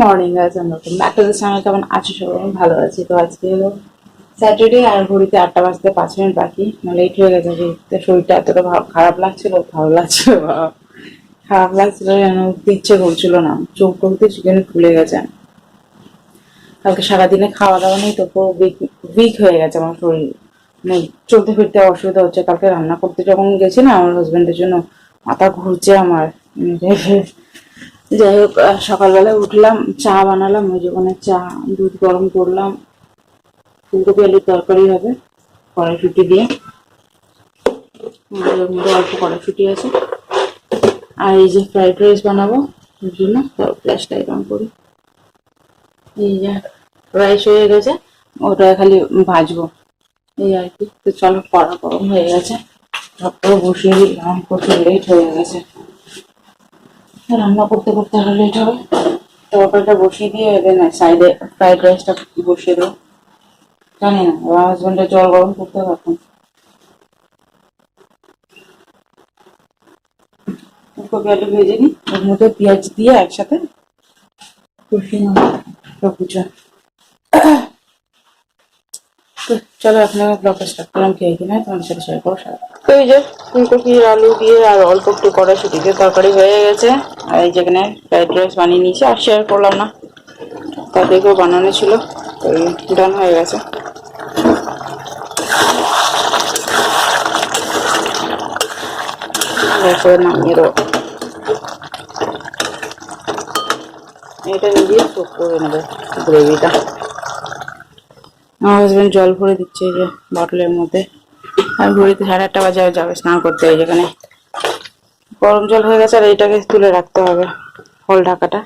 Morning guys আমরা back to the channel কেমন আছো সবাই? ভালো আছি। তো আজকে হলো স্যাটারডে আর ঘড়িতে আটটা বাজতে পাঁচ মিনিট বাকি। লেট হয়ে গেছে তো শরীরটা এতটা খারাপ লাগছিল ভালো লাগছিল। খারাপ লাগছিল যেন উঠতে ইচ্ছে করছিল না। চোখ করতে চিকেন ফুলে গেছে। কালকে সারাদিনে খাওয়া দাওয়া নেই তো পুরো উইক হয়ে গেছে আমার শরীর। মানে চলতে ফিরতে অসুবিধা হচ্ছে। কালকে রান্না করতে যখন গেছি না আমার হাজবেন্ডের জন্য মাথা ঘুরছে আমার। উম, যাই হোক সকালবেলায় উঠলাম, চা বানালাম, ওই জীবনে চা, দুধ গরম করলাম। ফুলকপি, আলুর তরকারি হবে, কড়াইশুটি দিয়ে। অল্প কড়াইশুটি আছে। আর এই যে ফ্রাইড রাইস বানাবো ওর জন্য ফ্ল্যাশটা অন করি। এই যে রাইস হয়ে গেছে, ওটা খালি ভাজবো। এই আর কি, তো চলো, কড়া গরম হয়ে গেছে। সবটা বসিয়ে দিলাম, প্রচুর লেট হয়ে গেছে। রান্না করতে করতে লেট হবে। তরকারিটা বসিয়ে দিয়ে দেন সাইডে ফ্রাইড রাইসটা বসিয়ে দেবো। জানি না আমার হাজবেন্ডের জল গরম করতে এখন। ফুলকপি, আলু ভেজে নিই, ওর মধ্যে পেঁয়াজ দিয়ে একসাথে কষিয়ে নেব। চলো এখন শেয়ার করো যে আলু দিয়ে আর অল্প একটু কড়াইশুটি দিয়ে তরকারি হয়ে গেছে। আর এই যেখানে ফ্রাইড রাইস বানিয়ে নিয়েছি, আর শেয়ার করলাম না। তাদেরকেও বানানো ছিল ডান হয়ে গেছে। এটা নিজেই কুক করে নেবে গ্রেভিটা আমার হাজবেন্ড জল ভরে দিচ্ছে এই যে বটলের মধ্যে। আর ঘড়িতে সাড়ে আটটা বাজে যাবে স্নান করতে এই যেখানে। গরম জল হয়ে গেছে, আর এইটাকে তুলে রাখতে হবে ফল ঢাকাটা।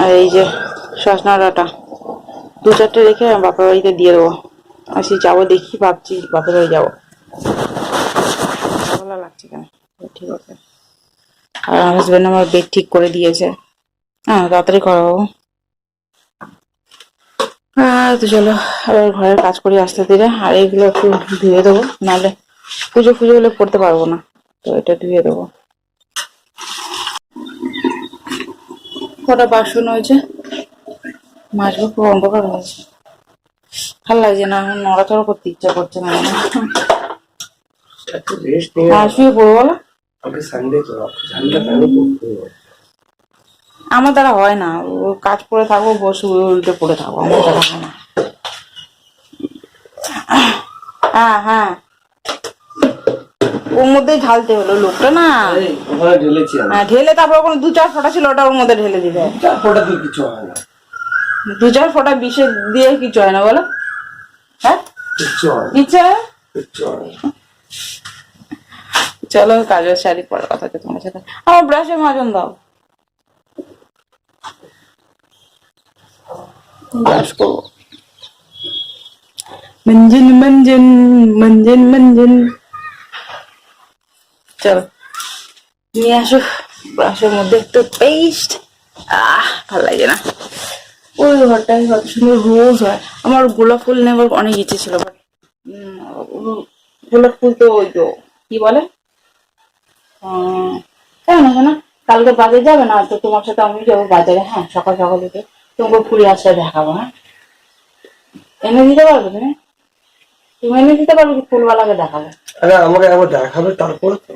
আর এই যে ডাটা, দু চারটে রেখে বাপের বাড়িতে দিয়ে দেবো। আসি, যাব দেখি, ভাবছি বাপের বাড়ি যাব। ভালো লাগছে কেন? ঠিক আছে। আর আমার হাজবেন্ড আমার বেড ঠিক করে দিয়েছে। হ্যাঁ তাড়াতাড়ি করো বাবু হ্যাঁ তো চলো আবার ঘরের কাজ করি আস্তে ধীরে আর এইগুলো একটু ধুয়ে দেবো নাহলে পুজো ফুজো হলে পড়তে পারব না তো এটা ধুয়ে দেবো। কটা বাসন হয়েছে? মাজবো খুব অন্ধকার হয়েছে। ভালো লাগছে না এখন নড়াচড়া করতে ইচ্ছা করছে না শুয়ে পড়ব বলো? আমার দ্বারা হয় না ও কাজ করে থাকব বসে উল্টে পড়ে থাকব আমার দ্বারা হয় না। হ্যাঁ হ্যাঁ। ওর মধ্যেই ঢালতে হলো লোকটা না। ঢেলেছি হ্যাঁ ঢেলে তারপর ওখানে দু চার ফোঁটা ছিল ওটা ওর মধ্যে ঢেলে দিবে চার ফোঁটা দিয়ে কিছু হয় না। দু চার ফোঁটা বিষে দিয়ে কিছু হয় না বলো। হ্যাঁ? কিচ্ছু হয় কিচ্ছু হয়? চলো কাজের শাড়ি পরে কথা তোমার সাথে। আমার ব্রাশে মাজন দাও। ব্রাশ করব। মঞ্জন মঞ্জন মঞ্জন মঞ্জন চলো নিয়ে আসো ব্রাশের মধ্যে একটু পেস্ট আহ ভালো লাগে না। ওই ঘরটায় কত সুন্দর রোজ হয়। আমার গোলাপ ফুল নেবার অনেক ইচ্ছে ছিল বাট গোলাপ ফুল তো ওই তো, কি বলে? কেন না? কালকে বাজারে যাবে না, তো তোমার সাথে আমি যাব বাজারে হ্যাঁ? সকাল সকাল উঠে তোমাকে ফুল আসলে দেখাবো হ্যাঁ? এনে দিতে পারবে তুমি? তুমি এনে দিতে পারবে কি ফুলওয়ালাকে দেখাবো? আরে আমাকে একবার দেখাবে তারপরে তো।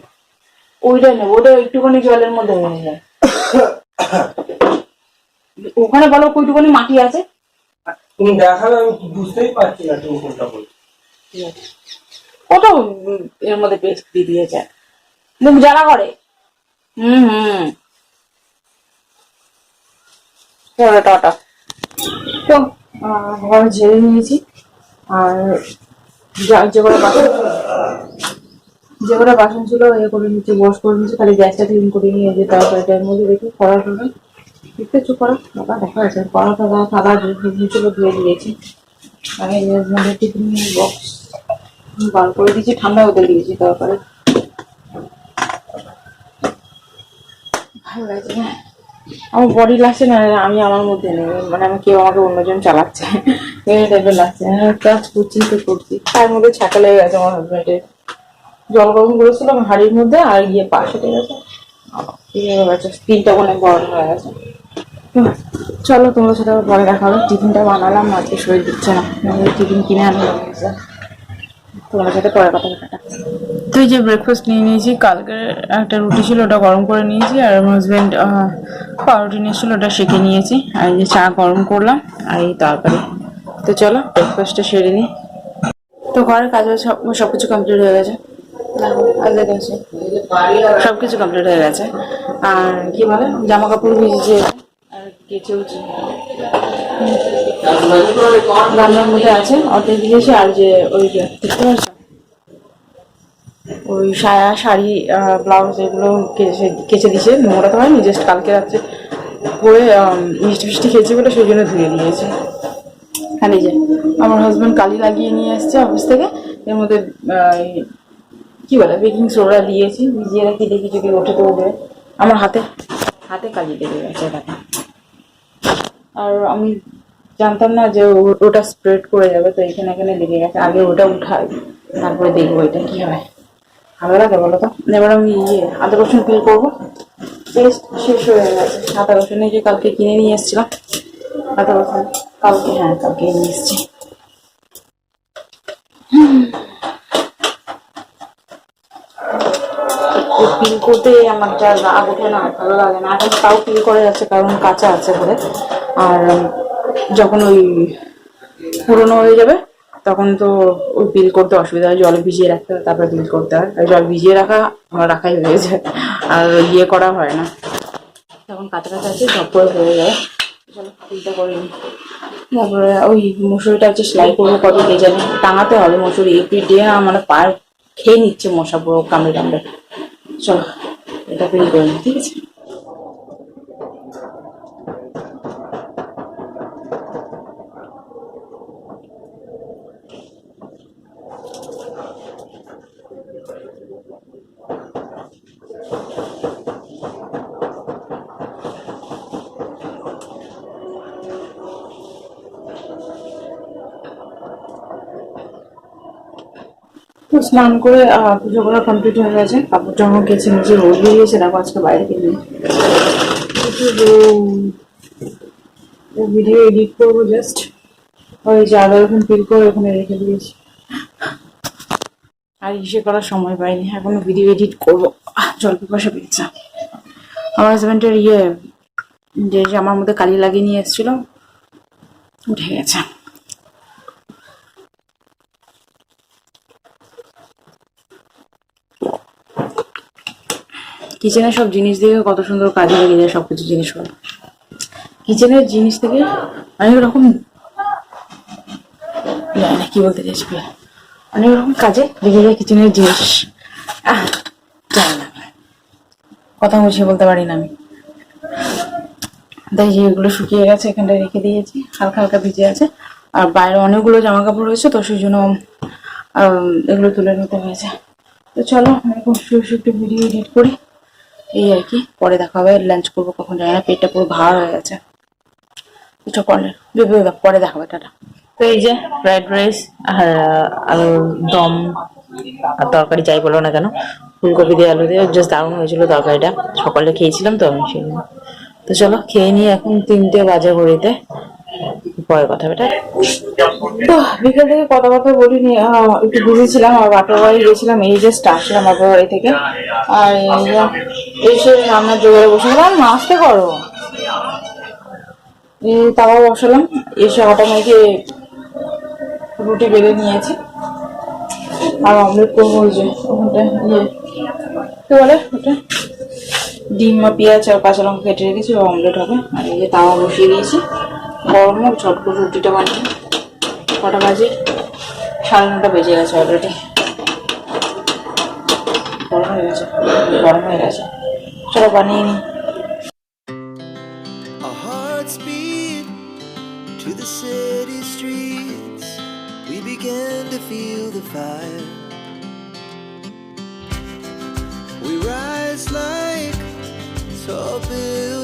ওইটা নেব ওটা একটুখানি জলের মধ্যে হয়ে যায়। ওখানে বলো কইটুখানি মাটি আছে? তুমি দেখাবে আমি বুঝতেই পারছি না তুমি কোনটা বলছো। কত এর মধ্যে পেস্ট দিয়ে দিয়েছে। মুখ জ্বালা করে? হুম হুম। তো আহ, ঘর ঝেড়ে নিয়েছি। আর যা- কটা বাসন যে কটা বাসন ছিল, এ করে নিচে বস করে নিয়েছি, খালি গ্যাসটা ক্লিন করে নিয়ে যে তরকারিটার মধ্যে রেখে কড়া টড়া একটু একটু করা বাবা দেখা যাচ্ছে কড়া টাকা সাদা ছিল ধুয়ে দিয়েছি। আর এর মধ্যে টিফিন বক্স বার করে দিয়েছি, ঠান্ডা হতে দিয়েছি তরকারি ভালো লাগছে না আমার বডি লাগছে না, আমি আমার মধ্যে নেই। মানে আমি কেউ আমাকে অন্যজন চালাচ্ছে। এই টাইপের লাগছে কাজ করছি তো করছি তার মধ্যে ছাকা লেগে গেছে আমার হাজবেন্ডের জল গরম করেছিলাম হাড়ির মধ্যে আর গিয়ে পা সেটে গেছে। গেছে স্কিনটা অনেক গরম হয়ে গেছে। চলো, তোমাদের সাথে পরে দেখা হবে। টিফিনটা বানালাম, আজকে শরীর দিচ্ছে না। টিফিন কিনে আনলাম তোমাদের সাথে পরে কথা তো যে ব্রেকফাস্ট নিয়ে নিয়েছি, কালকে একটা রুটি ছিল, ওটা গরম করে নিয়েছি, আর আমার হাজব্যান্ড পাউরুটি নিয়েছিল, ওটা সেঁকে নিয়েছি। আর এই যে চা গরম করলাম, আর এই তারপরে তো চলো ব্রেকফাস্টটা সেরে নিই। তো ঘরের কাজ সব সব কিছু কমপ্লিট হয়ে গেছে। সব কিছু কমপ্লিট হয়ে গেছে। আর কি বলে জামা কাপড় ভিজেছে। আর কেচেওছি গামলার মধ্যে আছে, অর্ধেক দিয়েছি আর যে ওই দেখতে পাচ্ছ? ওই সায়া শাড়ি ব্লাউজ এগুলো কেচে কেচে দিয়েছে। নোংরা তো হয়নি জাস্ট কালকে রাত্রে আম, মিষ্টি ফিষ্টি খেয়েছি বলে সেই জন্য ধুয়ে দিয়েছে। খালি যে আমার হাজব্যান্ড কালি লাগিয়ে নিয়ে এসছে অফিস থেকে। এর মধ্যে কি বলে বেকিং সোডা দিয়েছি ভিজিয়ে রাখি দেখি যদি ওঠে তো উঠবে আমার হাতে হাতে কালি লেগে গেছে দেখো। আর আমি জানতাম না যে ওটা স্প্রেড করে যাবে তো এখানে এখানে লেগে গেছে। আগে ওটা উঠাই তারপরে দেখব এটা কি হয়। ভালো লাগে বলো তো। এবার আমি ইয়ে আদা রসুন ফিল করব। পেস্ট শেষ হয়ে গেছে। আদা রসুন যে কালকে কিনে নিয়ে এসেছিলাম। আদা রসুন কালকে হ্যাঁ কালকে নিয়ে এসেছি। ফিল করতে আমার যা রাগ ওঠে না ভালো লাগে না। এখন তাও ফিল করে যাচ্ছে, কারণ কাঁচা আছে বলে। আর যখন ওই পুরনো হয়ে যাবে তখন তো ওই বিল করতে অসুবিধা হয়, জলে ভিজিয়ে রাখতে হয়, তারপরে বিল করতে হয়। আর জল ভিজিয়ে রাখা আমার রাখাই হয়ে যায়, আর ইয়ে করা হয় না। তখন কাঁচা আছে সব করে হয়ে যায়। চলো চিন্তা করিনি তারপরে ওই মশুরিটা হচ্ছে সেলাই করব কত কে জানি। টাঙাতে হবে মশুরি এপ্রিল ডে মানে পায়ে খেয়ে নিচ্ছে মশা পুরো কামড়ে কামড়ে। চলো, এটা ফিল করে নিই, ঠিক আছে? তো স্নান করে পুজো করা কমপ্লিট হয়ে গেছে। কাপড় জামা গেছে নিচে রোদ গেছে দেখো আজকে বাইরে কিনে ভিডিও এডিট করব জাস্ট ওই যে আদা রকম ফিল করে ওখানে রেখে দিয়েছি। আর ইসে করার সময় পাইনি, এখনও ভিডিও এডিট করব। জল পিপাসা পেয়েছে। আমার হাজব্যান্ডের ইয়ে যে আমার মধ্যে কালি লাগিয়ে নিয়ে এসেছিল, উঠে গেছে। কিচেনের সব জিনিস দিয়ে কত সুন্দর কাজে লেগে যায় সবকিছু জিনিসগুলো কিচেনের জিনিস থেকে অনেক রকম কি বলতে চাইছি। অনেক রকম কাজে লেগে যায় কিচেনের জিনিস। কথা বুঝিয়ে বলতে পারি না আমি। তাই এগুলো শুকিয়ে গেছে, এখানটায় রেখে দিয়েছি, হালকা হালকা ভিজে আছে। আর বাইরে অনেকগুলো জামা কাপড় রয়েছে, তো সেই জন্য এগুলো তুলে নিতে হয়েছে। তো চলো, আমি খুব একটু ভিডিও এডিট করি। এই আর কি। পরে দেখা হবে লাঞ্চ করব কখন জানি না, পেটটা পুরো ভার হয়ে গেছে। এটা পরে দেখা হবে, টাটা। তো এই যে ফ্রাইড রাইস আর আলু দম আর তরকারি যাই বলো না কেন, ফুলকপি দিয়ে আলু দিয়ে জাস্ট দারুণ হয়েছিল তরকারিটা। সকালে খেয়েছিলাম তো আমি সেই। তো চলো, খেয়ে নিয়ে এখন তিনটে বাজে ঘড়িতে। পরে কথা, বেটা। তো বিকেল থেকে কথা কথা বলিনি একটু বিজি আর বাপের বাড়ি গেছিলাম এই জাস্ট আসলাম বাপের বাড়ি থেকে। আর এসে রান্নার জোগাড়ে বসে গেলাম, নাস্তা করো তাওয়া বসালাম, এসে আটা মেখে রুটি বেলে নিয়েছি। আর অমলেট করব ওই যে ওখানটা ইয়ে। কি বলে ওটা? ডিম আর পেঁয়াজ আর কাঁচা লঙ্কা কেটে রেখেছি অমলেট হবে। আর এই যে তাওয়া বসিয়ে দিয়েছি। গরম হোক ঝট করে রুটিটা বানিয়ে কটা বাজে? সাড়ে নটা বেজে গেছে অলরেডি গরম হয়ে গেছে। গরম হয়ে গেছে। চলো বানিয়ে নিই Fire. We rise like tall buildings.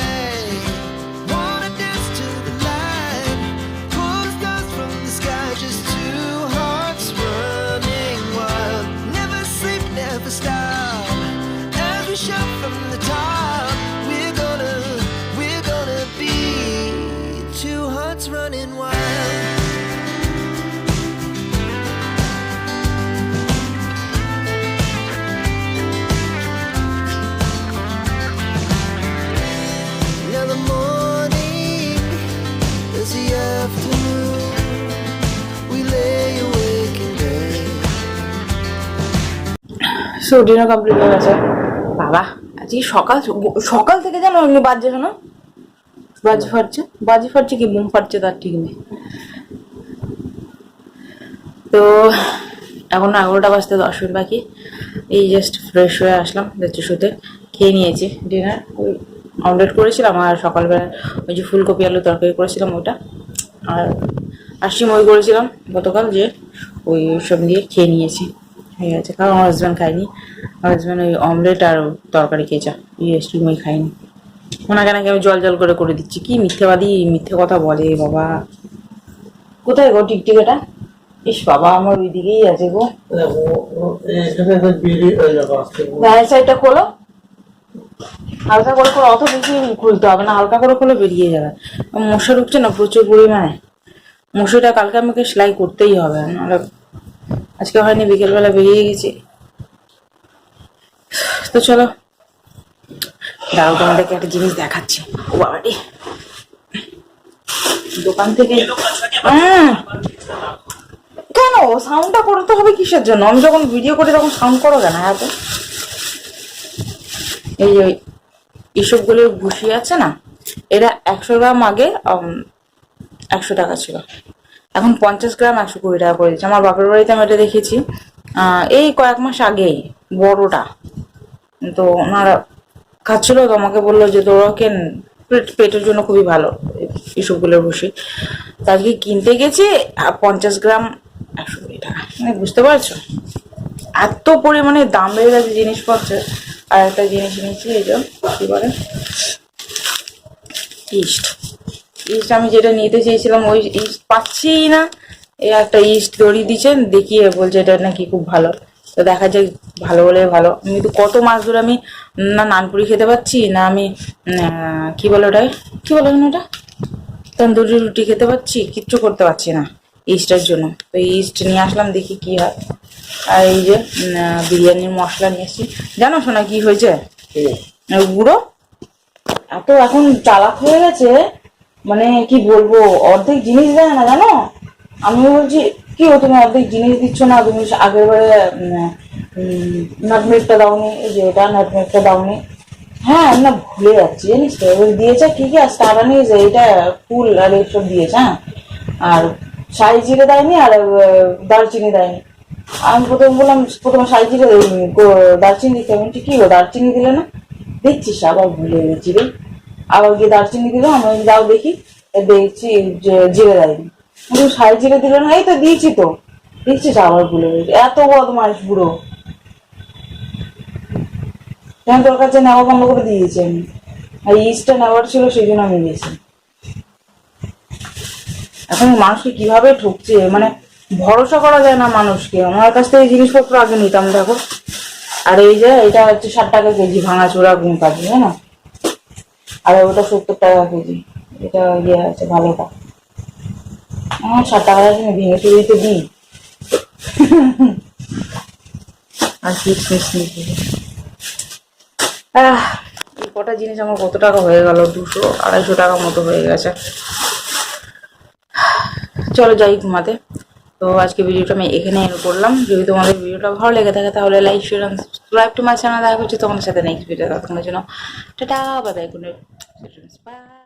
So dinner complete হয়ে গেছে। বাবা, আজকে সকাল সকাল থেকে জানো এমনি বাজছে শোনো? বাজি ফাটছে। বাজি ফাটছে কি? বুম ফাটছে তার ঠিক নেই। তো এখন এগারোটা বাজতে দশ মিনিট বাকি। এই জাস্ট ফ্রেশ হয়ে আসলাম, যাচ্ছি শুতে। খেয়ে নিয়েছি ডিনার ওই অমলেট করেছিলাম আর সকালবেলা ওই যে ফুলকপি আলু তরকারি করেছিলাম ওটা। আর আর সিমই করেছিলাম গতকাল যে ওই সব দিয়ে খেয়ে নিয়েছি। হয়ে গেছে। কারণ আমার হাজব্যান্ড খায়নি। আমার হাজব্যান্ড ওই অমলেট আর টারকারি খেয়েছে। ইয়ে সিমই খায়নি। ওনাকে নাকি আমি জল জল করে করে দিচ্ছি। কি মিথ্যেবাদী, মিথ্যে কথা বলে বাবা। কোথায় গো টিকটিকিটা ইস বাবা, আমার ওই দিকেই আছে গো। সাইডটা খোলো। হালকা করে খোলো, অত বেশি খুলতে হবে না। হালকা করে খোলো বেরিয়ে যাবে। মশা ঢুকছে না প্রচুর পরিমাণে। মশাটা কালকে আমাকে সেলাই করতেই হবে। নাহলে আজকে হয়নি বিকেলবেলা বেরিয়ে গেছি। তো চলো দাঁড়াও তোমাদেরকে একটা জিনিস দেখাচ্ছি। ও বাবাটি দোকান থেকে উম, কেন? সাউন্ডটা করতে হবে কিসের জন্য? আমি যখন ভিডিও করি তখন সাউন্ড করো কেন? এত এই যে এসবগুলোর ভুসি আছে না এটা একশো গ্রাম আগে একশো টাকা ছিল। এখন পঞ্চাশ গ্রাম একশো কুড়ি টাকা করে দিচ্ছে। আমার বাপের বাড়িতে আমি এটা দেখেছি। এই কয়েক মাস আগেই বড়টা। তো ওনারা খাচ্ছিল, তো আমাকে বলল যে, তোরা কেন? পেটের জন্য খুবই ভালো এসবগুলোর ভুসি। তা আজকে কিনতে গেছি পঞ্চাশ গ্রাম একশো কুড়ি টাকা। মানে বুঝতে পারছ? এত পরিমাণে দাম বেড়ে গেছে জিনিসপত্রের। আর একটা জিনিস নিয়েছি, এই যে, কি বলে? ইস্ট। ইস্ট আমি যেটা নিতে চেয়েছিলাম ওই ইস্ট পাচ্ছি না। এই একটা ইস্ট দড়ি দিচ্ছেন দেখিয়ে বলছে এটা নাকি খুব ভালো। তো দেখা যায় ভালো হলে ভালো। আমি তো কত মাস ধরে আমি না নানপুরি খেতে পাচ্ছি না আমি কি বলে ওটা কি বলে ওটা? তন্দুরি রুটি খেতে পাচ্ছি কিচ্ছু করতে পারছি না ইস্টের জন্য। তো ইস্ট নিয়ে আসলাম দেখি কি হয়। আর এই যে বিরিয়ানির মশলা নিয়ে এসেছি। জানো শোনা কি হয়েছে? গুঁড়ো? এত এখন চালাক হয়ে গেছে মানে কি বলব, অর্ধেক জিনিস দেয় না, জানো? আমি বলছি, কি ও তুমি অর্ধেক জিনিস দিচ্ছ না? তুমি আগের বারে নাটমেকটা দাওনি, এই যে এটা নাটমেকটা দাওনি। হ্যাঁ আমি না ভুলে যাচ্ছি, জানিস তো? এবার দিয়েছে কি কি, আর স্টার আনিয়েছে এটা ফুল আর এইসব দিয়েছে হ্যাঁ? আর শাহি জিরে দেয়নি, আর দারচিনি দেয়নি। আমি প্রথমে বললাম, প্রথমে শাহি জিরে দারচিনি দিতে আমি কি গো? দারচিনি দিলে না? দেখছিস, আবার ভুলে গেছি রে। আবার গিয়ে দারচিনি দিল আমি যাও দেখি। দেখছি জিরে দেয়নি। কিন্তু শাহি জিরে দিল না? এই তো দিয়েছি তো। দেখছিস আবার ভুলে গেছি। এত বদমাস বুড়ো। কেন তোর কাছে নেওয়া বন্ধ করে দিয়েছি আমি? আর ইস্টটা নেওয়ার ছিল, সেই জন্য আমি দিয়েছি। এখন মানুষকে কীভাবে ঠকছে? মানে ভরসা করা যায় না মানুষকে। আমার কাছ থেকে জিনিসপত্র আগে নিতাম, দেখো। আর এই যে, এটা হচ্ছে ষাট টাকা কেজি ভাঙা চোরা গুম কাজি হ্যাঁ না? আর ওটা সত্তর টাকা কেজি। এটা ইয়ে আছে ভালোটা আমার ষাট টাকা আছে না ভেঙে চুরি তো দিই। আর নিয়ে আহ, এই কটা জিনিস আমার কত টাকা হয়ে গেল? দুশো, আড়াইশো টাকা মতো হয়ে গেছে। চলো যাই ঘুমাতে। তো আজকে ভিডিওটা আমি এখানে এন্ড করলাম। যদি তোমাদের ভিডিওটা ভালো লেগে থাকে তাহলে like share subscribe to my channel দেখা হচ্ছে তোমাদের সাথে নেক্সট ভিডিও তোমার জন্য টাটা বাই কোনো বাই